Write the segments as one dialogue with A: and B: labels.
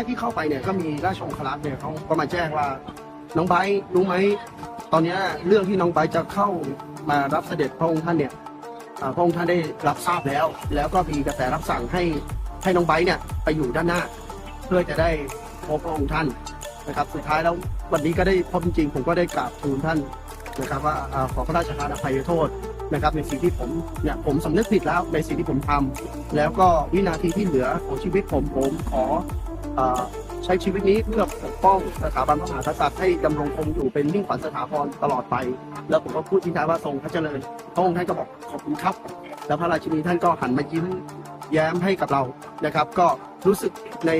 A: กที่เข้าไปเนี่ยก็มีราชองครักษ์เนี่ยเขาก็มาแจ้งว่าน้องไบร์ทรู้ไหมตอนเนี้ยเรื่องที่น้องไบร์ทจะเข้ามารับเสด็จพระองค์ท่านเนี่ยอ่าพระองค์ท่านได้รับทราบแล้ว แล้วก็มีกระแสรับสั่งให้ให้น้องไบร์ทเนี่ยไปอยู่ด้านหน้า เพื่อจะได้พบพระองค์ท่านนะครับ สุดท้ายแล้ววันนี้ก็ได้พบจริงๆผมก็ได้กราบทูลท่านนะครับว่าอ่าขอพระราชทานอภัยโทษนะครับในสิ่งที่ผมเนี่ยผมสำนึกผิดแล้วในสิ่งที่ผมทำแล้วก็วินาทีที่เหลือของชีวิตผมผมขอ ใช้ชีวิตนี้เพื่อปกป้องสถาบันพระมหากษัตริย์ให้ดำรงคงอยู่เป็นมิ่งขวัญสถาพรตลอดไป แล้วผมก็พูดทิ้งท้ายว่าทรงพระเจริญพระองค์ท่านก็บอกขอบคุณครับ แล้วพระราชินีท่านก็หันมายิ้มแย้มให้กับเรานะครับ ก็รู้สึกใน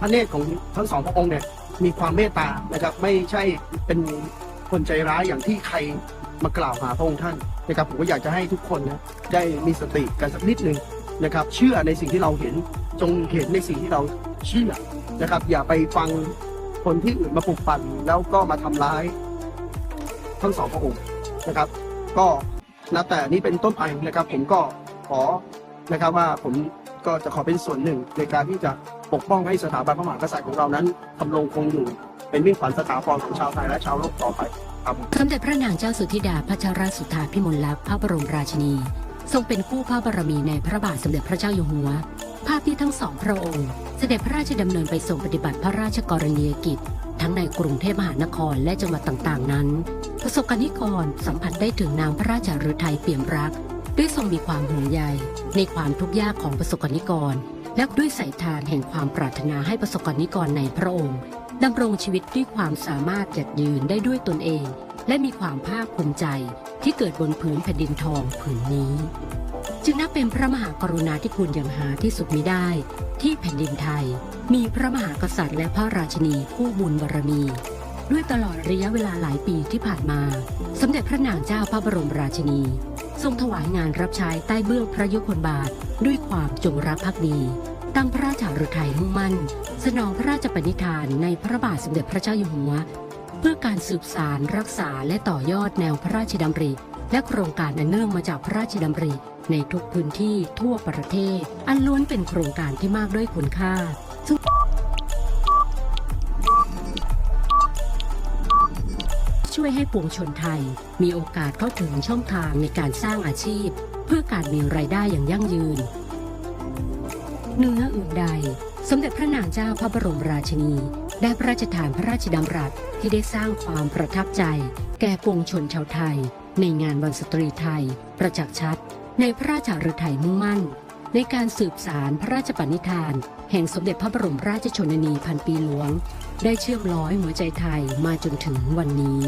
A: พระเนตรของทั้งสองพระองค์เนี่ยมีความเมตตานะครับไม่ใช่เป็นคนใจร้ายอย่างที่ใครมากล่าวหาพระองค์ท่านนะครับผมก็อยากจะให้ทุกคนนะได้มีสติกันสักนิดหนึ่งนะครับ เชื่อในสิ่งที่เราเห็นจงเห็นในสิ่งที่เรา เชื่อนะครับ อย่าไปฟังคนที่อื่นมาปลุกปั่นแล้วก็มาทำร้าย ทั้งสองพระองค์นะครับ ก็นับแต่นี้เป็นต้นไปนะครับ ผมก็ขอนะครับว่าผมก็จะขอเป็นส่วนหนึ่งในการที่จะปกป้องให้สถาบันพระมหากษัตริย์ของเรานั้นดำรงคงอยู่เป็นมิ่งขวัญสถาพรของชาวไทยและชาวโลกต่อไปครับ
B: สมเด็จพระนางเจ้าสุธิดาพัชรสุธาพิมลลักษณ์พระบรมราชินี ทรงเป็นคู่พระบารมีในพระบาทสมเด็จพระเจ้าอยู่หัว ภาพที่ทั้งสองพระองค์ เสด็จพระราชดำเนินไปทรงปฏิบัติพระราชกรณียกิจ ทั้งในกรุงเทพมหานครและจังหวัดต่างๆ นั้น ประสบกรณิกรสัมผัสได้ถึงนามพระราชฤทัยเปี่ยมรัก ด้วยทรงมีความห่วงใยในความทุกข์ยากของประสบกรณิกร และด้วยสายทานแห่งความปรารถนาให้ประสบกรณิกรในพระองค์ดำรงชีวิตด้วยความสามารถหยัดยืนได้ด้วยตนเอง และมีความภาคภูมิใจที่เกิดบนผืนแผ่นดินทองผืนนี้ จึงนับเป็นพระมหากรุณาธิคุณอย่างหาที่สุดมิได้ ที่แผ่นดินไทย มีพระมหากษัตริย์และพระราชินีผู้บุญบารมี ด้วยตลอดระยะเวลาหลายปีที่ผ่านมา สมเด็จพระนางเจ้าพระบรมราชินี ทรงถวายงานรับใช้ใต้เบื้องพระยุคลบาท ด้วยความจงรักภักดีตั้งพระราชาฤทัยมุ่งมั่น สนองพระราชปณิธานในพระบาทสมเด็จพระเจ้าอยู่หัว เพื่อการสืบสารรักษาและต่อยอดแนวพระราชดำริ และโครงการอันเนื่องมาจากพระราชดำริ ในทุกพื้นที่ทั่วประเทศ อันล้วนเป็นโครงการที่มากด้วยคุณค่า ซึ่งช่วยให้ปวงชนไทย มีโอกาสเข้าถึงช่องทางในการสร้างอาชีพ เพื่อการมีรายได้อย่างยั่งยืนเนื้ออื่นใด สมเด็จพระนางเจ้าพระบรมราชินี ได้พระราชทานพระราชดำรัสที่ได้สร้างความประทับใจ แก่ปวงชนชาวไทย ในงานวันสตรีไทย ประจักษ์ชัด ในพระราชาฤทัยมุ่งมั่น ในการสืบสารพระราชปณิธาน แห่งสมเด็จพระบรมราชชนนีพันปีหลวง ได้เชื่อมร้อยหัวใจไทยมาจนถึงวันนี้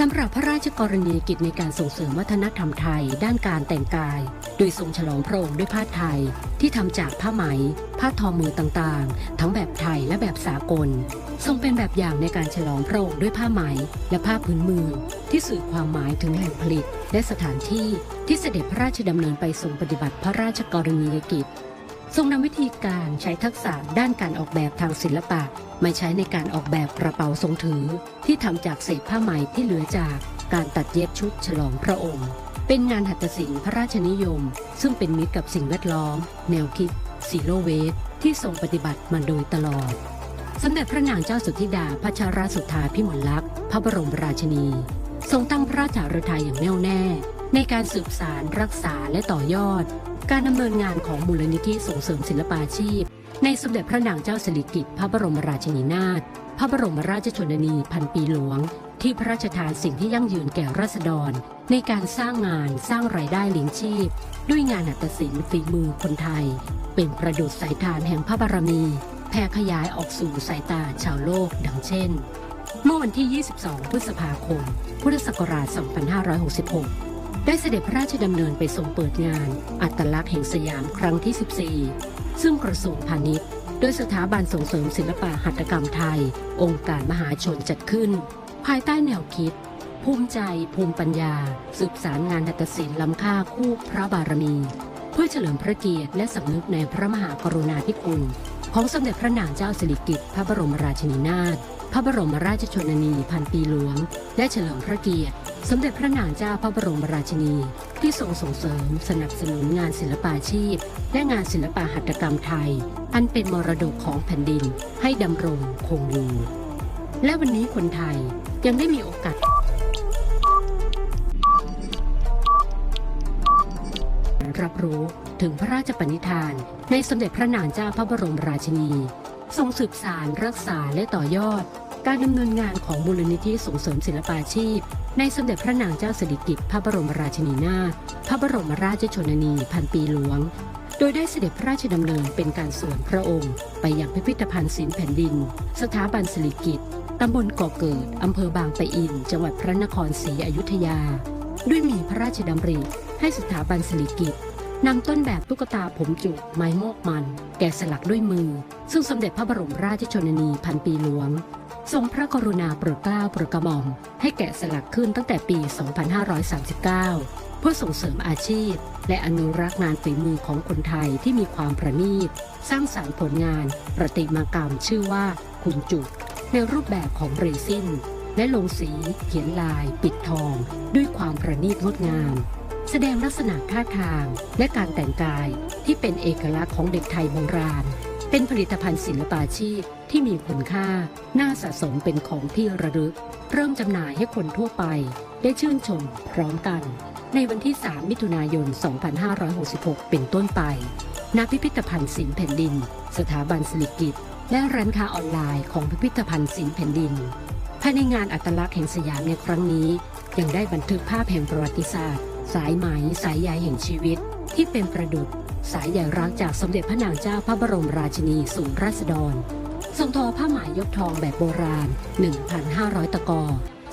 B: สำหรับพระราชกรณียกิจในการส่งเสริมวัฒนธรรมไทยด้านการแต่งกาย โดยทรงฉลองพระองค์ด้วยผ้าไทย ที่ทำจากผ้าไหม ผ้าทอมือต่างๆ ทั้งแบบไทยและแบบสากล ทรงเป็นแบบอย่างในการฉลองพระองค์ด้วยผ้าไหม และผ้าพื้นเมืองที่สื่อความหมายถึงแหล่งผลิต และสถานที่ที่เสด็จพระราชดำเนินไปทรงปฏิบัติพระราชกรณียกิจ ทรงนำวิธีการใช้ทักษะด้านการออกแบบทางศิลปะ มาใช้ในการออกแบบกระเป๋าทรงถือ ที่ทำจากเศษผ้าไหมที่เหลือจากการตัดเย็บชุดฉลองพระองค์ เป็นงานหัตถศิลป์พระราชนิยม ซึ่งเป็นมิตรกับสิ่งแวดล้อม แนวคิดซีโรเวสที่ทรงปฏิบัติมาโดยตลอด สมเด็จพระนางเจ้าสุธิดาพัชรสุธาพิมลลักษณ์พระบรมราชินี ทรงตั้งพระราชาฤทัยอย่างแน่วแน่ ในการสืบสารรักษาและต่อยอด การดำเนินงานของมูลนิธิส่งเสริมศิลปาชีพ ในสมเด็จพระนางเจ้าสิริกิติ์พระบรมราชินีนาถพระบรมราชชนนีพันปีหลวง ที่พระราชทานสิ่งที่ยั่งยืนแก่ราษฎร ในการสร้างงานสร้างรายได้เลี้ยงชีพ ด้วยงานหัตถศิลป์ฝีมือคนไทย เป็นประดุษสายทานแห่งพระบารมีแผ่ขยายออกสู่สายตาชาวโลกดังเช่น เมื่อวันที่ 22 พฤษภาคม พุทธศักราช 2566 ได้เสด็จพระราชดำเนินไปทรงเปิดงาน อัตลักษณ์แห่งสยามครั้งที่ 14 ซึ่งกระทรวงพาณิชย์ โดยสถาบันส่งเสริมศิลปะหัตถกรรมไทย องค์การมหาชนจัดขึ้น ภายใต้แนวคิด ภูมิใจ ภูมิปัญญา สืบสารงานหัตถศิลป์ล้ำค่าคู่พระบารมี เพื่อเฉลิมพระเกียรติและสำนึกในพระมหากรุณาธิคุณ ของสมเด็จพระนางเจ้าสิริกิติ์พระบรมราชินีนาถพระบรมราชชนนีพันปีหลวง และเฉลิมพระเกียรติ สมเด็จพระนางเจ้าพระบรมราชินี ที่ทรงส่งเสริมสนับสนุนงานศิลปาชีพ และงานศิลปหัตถกรรมไทย อันเป็นมรดกของแผ่นดินให้ดำรงคงอยู่ และวันนี้คนไทยยังได้มีโอกาสรับรู้ถึงพระราชปณิธาน ในสมเด็จพระนางเจ้าพระบรมราชินีทรงสืบสารรักษาและต่อยอด การดำเนินงานของมูลนิธิส่งเสริมศิลปาชีพ ในสมเด็จพระนางเจ้าสิริกิติ์พระบรมราชินีนาถพระบรมราชชนนีพันปีหลวง โดยได้เสด็จพระราชดำเนินเป็นการส่วนพระองค์ ไปยังพิพิธภัณฑ์ศิลป์แผ่นดิน สถาบันสิริกิติ์ตำบลก่อเกิด อำเภอบางปะอิน จังหวัดพระนครศรีอยุธยา ด้วยมีพระราชดำริให้สถาบันสิริกิติ์นำต้นแบบตุ๊กตาผมจุกไม้โมกมัน แกะสลักด้วยมือ ซึ่งสมเด็จพระบรมราชชนนีพันปีหลวง ทรงพระกรุณาโปรดเกล้าโปรดกระหม่อม ให้แกะสลักขึ้นตั้งแต่ปี 2539 เพื่อส่งเสริมอาชีพ และอนุรักษ์งานฝีมือของคนไทยที่มีความประณีต สร้างสรรค์ผลงานประติมากรรมชื่อว่าคุณจุก ในรูปแบบของเรซินและลงสี เขียนลาย ปิดทอง ด้วยความประณีตงดงาม แสดงลักษณะท่าทางและการแต่งกายที่เป็นเอกลักษณ์ของเด็กไทยโบราณ เป็นผลิตภัณฑ์ศิลปาชีพที่มีคุณค่า น่าสะสมเป็นของที่ระลึก เริ่มจำหน่ายให้คนทั่วไป ได้ชื่นชมพร้อมกัน ในวันที่ 3 มิถุนายน 2566 เป็นต้นไป ณ พิพิธภัณฑ์ศิลป์แผ่นดิน สถาบันสิริกิติ์และร้านค้าออนไลน์ของพิพิธภัณฑ์ศิลป์แผ่นดิน ภายในงานอัตลักษณ์แห่งสยามในครั้งนี้ ยังได้บันทึกภาพแห่งประวัติศาสตร์ สายไหมสายใยแห่งชีวิต ที่เป็นประดุษสายใยรักจากสมเด็จพระนางเจ้าพระบรมราชินีสู่ราษฎร ทรงทอผ้าไหมยกทองแบบโบราณ 1,500 ตะกอ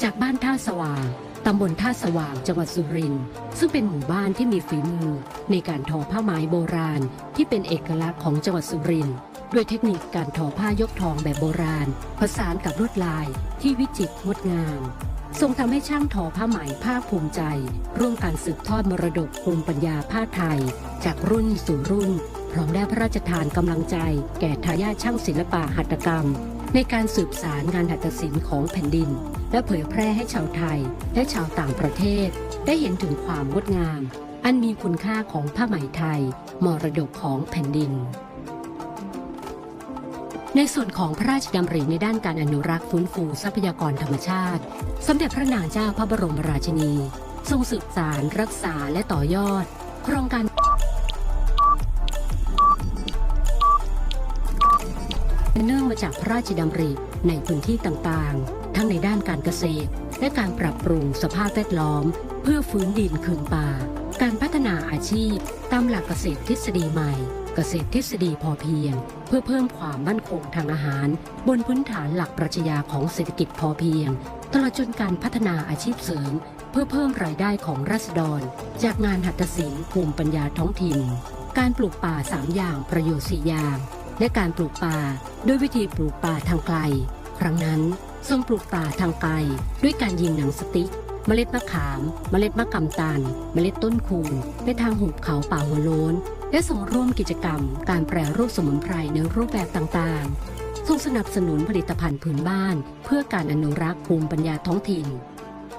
B: จากบ้านท่าสว่าง ตำบลท่าสว่างจังหวัดสุรินทร์ซึ่งเป็นหมู่บ้านที่มีฝีมือ ในการทอผ้าไหมโบราณ ที่เป็นเอกลักษณ์ของจังหวัดสุรินทร์ด้วยเทคนิคการทอผ้ายกทองแบบโบราณ ผสานกับลวดลายที่วิจิตรงดงาม ทรงทำให้ช่างทอผ้าไหมภาคภูมิใจ ร่วมการสืบทอดมรดกภูมิปัญญาผ้าไทย จากรุ่นสู่รุ่น พร้อมได้พระราชทานกำลังใจ แก่ทายาทช่างศิลปะหัตถกรรม ในการสืบสารงานหัตถศิลป์ของแผ่นดิน และเผยแพร่ให้ชาวไทย และชาวต่างประเทศ ได้เห็นถึงความงดงาม อันมีคุณค่าของผ้าไหมไทย มรดกของแผ่นดิน ในส่วนของพระราชดำริในด้านการอนุรักษ์ฟื้นฟูทรัพยากรธรรมชาติ สมเด็จพระนางเจ้าพระบรมราชินี ทรงสืบสารรักษาและต่อยอด โครงการเนื่องมาจากพระราชดำริในพื้นที่ต่างๆ ทั้งในด้านการเกษตร และการปรับปรุงสภาพแวดล้อม เพื่อฟื้นดินคืนป่า การพัฒนาอาชีพ ตามหลักเกษตรทฤษฎีใหม่ เกษตรทฤษฎีพอเพียง เพื่อเพิ่มความมั่นคงทางอาหาร บนพื้นฐานหลักปรัชญาของเศรษฐกิจพอเพียง ตลอดจนการพัฒนาอาชีพเสริม เพื่อเพิ่มรายได้ของรัษฎร จากงานหัตถศิลป์ภูมิปัญญาท้องถิ่น การปลูกป่าสามอย่างประโยชน์สี่อย่าง และการปลูกป่าด้วยวิธีปลูกป่าทางไกล ครั้งนั้นทรงปลูกป่าทางไกลด้วยการยิงหนังสติ๊กเมล็ดมะขาม เมล็ดมะกำตัน เมล็ดต้นคูนไปทางหุบเขาป่าหัวโล้น และส่งร่วมกิจกรรม การแปรรูปสมุนไพรในรูปแบบต่างๆทรงสนับสนุนผลิตภัณฑ์พื้นบ้าน เพื่อการอนุรักษ์ภูมิปัญญาท้องถิ่น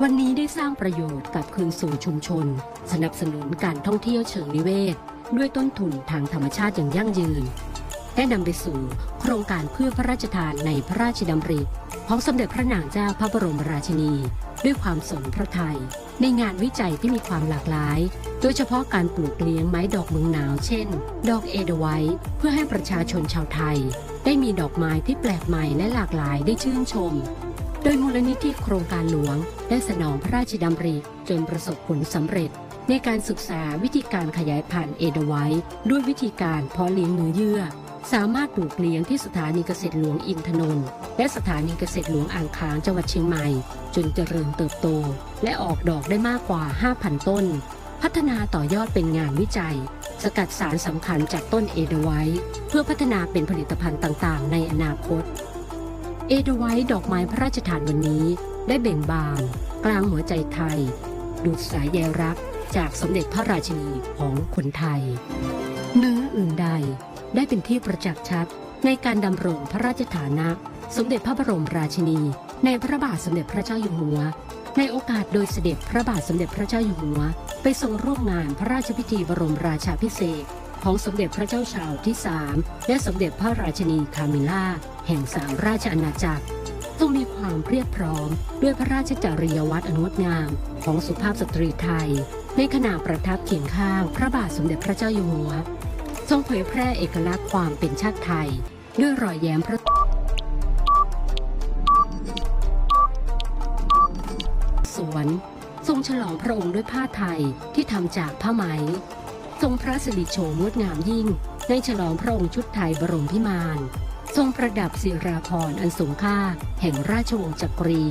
B: วันนี้ได้สร้างประโยชน์กับคืนสู่ชุมชน สนับสนุนการท่องเที่ยวเชิงนิเวศ ด้วยต้นทุนทางธรรมชาติอย่างยั่งยืนและนำไปสู่โครงการเพื่อพระราชทานในพระราชดำริของสมเด็จพระนางเจ้าพระบรมราชินี ด้วยความสนพระไทย ในงานวิจัยที่มีความหลากหลาย โดยเฉพาะการปลูกเลี้ยงไม้ดอกเมืองหนาว เช่น ดอกเอเดไวท์เพื่อให้ประชาชนชาวไทย ได้มีดอกไม้ที่แปลกใหม่และหลากหลายได้ชื่นชม โดยมูลนิธิโครงการหลวง ได้สนองพระราชดำริจนประสบผลสำเร็จ ในการศึกษาวิธีการขยายพันธุ์เอเดไวท์ด้วยวิธีการเพาะเลี้ยงเนื้อเยื่อ สามารถปลูกเลี้ยงที่สถานีเกษตรหลวงอินทนนท์และสถานีเกษตรหลวงอ่างค้างจังหวัดเชียงใหม่ จนเจริญเติบโต และออกดอกได้มากกว่า 5,000 ต้น พัฒนาต่อยอดเป็นงานวิจัย สกัดสารสำคัญจากต้นเอเดไวท์เพื่อพัฒนาเป็นผลิตภัณฑ์ต่างๆ ในอนาคต เอเดไวท์ดอกไม้พระราชทานวันนี้ ได้เบ่งบาน กลางหัวใจไทย ดูดสายใยรักจากสมเด็จพระราชินีของคนไทย เนื้ออื่นใด ได้เป็นที่ประจักษ์ชัด ในการดำรงพระราชฐานะ สมเด็จพระบรมราชินี ในพระบาทสมเด็จพระเจ้าอยู่หัว ในโอกาสโดยเสด็จพระบาทสมเด็จพระเจ้าอยู่หัว ไปทรงร่วมงานพระราชพิธีบรมราชาพิเศษของสมเด็จพระเจ้าชาวที่สามและสมเด็จพระราชินีคามิล่า แห่งสามราชอาณาจักรทรงมีความเพรียบพร้อม ด้วยพระราชจริยวัตรอันงดงามของสุภาพสตรีไทย ในขณะประทับเคียงข้างพระบาทสมเด็จพระเจ้าอยู่หัว ทรงเผยแพร่เอกลักษณ์ความเป็นชาติไทย ด้วยรอยแย้มพระสวนทรงฉลองพระองค์ด้วยผ้าไทยที่ทำจากผ้าไหม ทรงพระสิริโฉมงดงามยิ่ง ในฉลองพระองค์ชุดไทยบรมพิมาน ทรงประดับศิราพรณ์อันสูงค่า แห่งราชวงศ์จักรี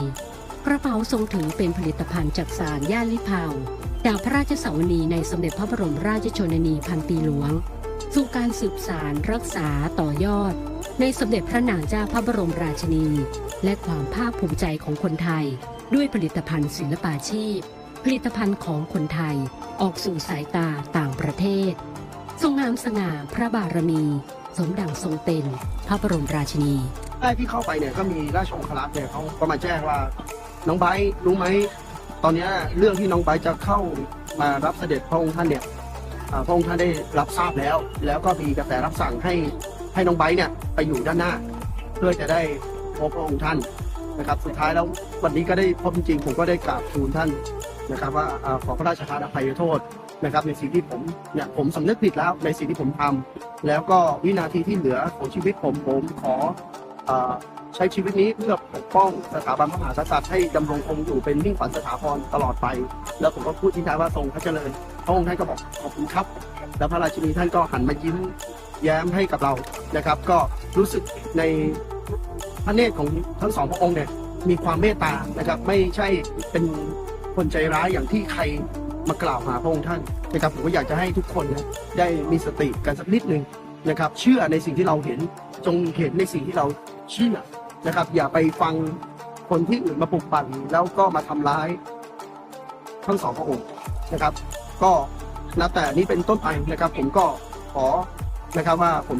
B: กระเป๋าทรงถือเป็นผลิตภัณฑ์จากสารย่านลิเผาดาวพระราชสวนีในสมเด็จพระบรมราชชนนีพันปีหลวง สู่การสืบสารรักษาต่อยอด ในสมเด็จพระนางเจ้าพระบรมราชินี และความภาคภูมิใจของคนไทย ด้วยผลิตภัณฑ์ศิลปาชีพ ผลิตภัณฑ์ของคนไทยออกสู่สายตาต่างประเทศ ทรงงามสง่าพระบารมี สมดังทรงเป็นพระบรมราชินี
A: แรกที่เข้าไปเนี่ยก็มีราชองครักษ์เนี่ยเขาก็มาแจ้งว่าน้องไบร์ทรู้ไหมตอนนี้เรื่องที่น้องไบร์ทจะเข้ามารับเสด็จพระองค์ท่านเนี่ย พระองค์ท่านได้รับทราบแล้ว แล้วก็มีกระแสรับสั่งให้ให้น้องไบร์ทเนี่ยไปอยู่ด้านหน้า เพื่อจะได้พบพระองค์ท่านนะครับ สุดท้ายแล้ววันนี้ก็ได้พบจริงๆผมก็ได้กราบทูลท่านนะครับว่าอขอพระราชทานอภัยโทษนะครับในสิ่งที่ผมเนี่ยผมสำนึกผิดแล้วในสิ่งที่ผมทำแล้วก็วินาทีที่เหลือของชีวิตผมผมขอเอ่อใช้ชีวิตนี้เพื่อปกป้องสถาบันพระมหากษัตริย์ให้ดำรงคงอยู่เป็นมิ่งขวัญสถาพรตลอดไป แล้วผมก็พูดทิ้งท้ายว่าทรงพระเจริญพระองค์ท่านก็บอกขอบคุณครับ แล้วพระราชินีท่านก็หันมายิ้มแย้มให้กับเรานะครับ ก็รู้สึกในพระเนตรของทั้งสองพระองค์เนี่ยมีความเมตตานะครับ ไม่ใช่เป็นคนใจร้ายอย่างที่ใครมากล่าวหาพระองค์ท่านนะครับผมก็อยากจะให้ทุกคนนะได้มีสติกันสักนิดหนึ่งนะครับ เชื่อในสิ่งที่เราเห็นจงเห็นในสิ่งที่เราเชื่อนะครับ อย่าไปฟังคนที่อื่นมาปลุกปั่นแล้วก็มาทำร้าย ทั้งสองพระองค์นะครับ ก็นับแต่นี้เป็นต้นไปนะครับ ผมก็ขอนะครับว่าผม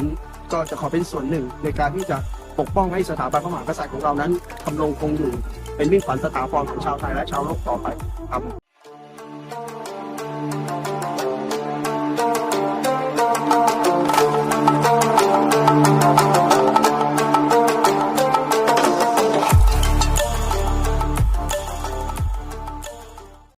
A: ก็จะขอเป็นส่วนหนึ่งในการที่จะปกป้องให้สถาบันพระมหากษัตริย์ของเรานั้นทำรงคงอยู่ เป็นมิ่งขวัญสถาพรของชาวไทยและชาวโลกต่อไปครับ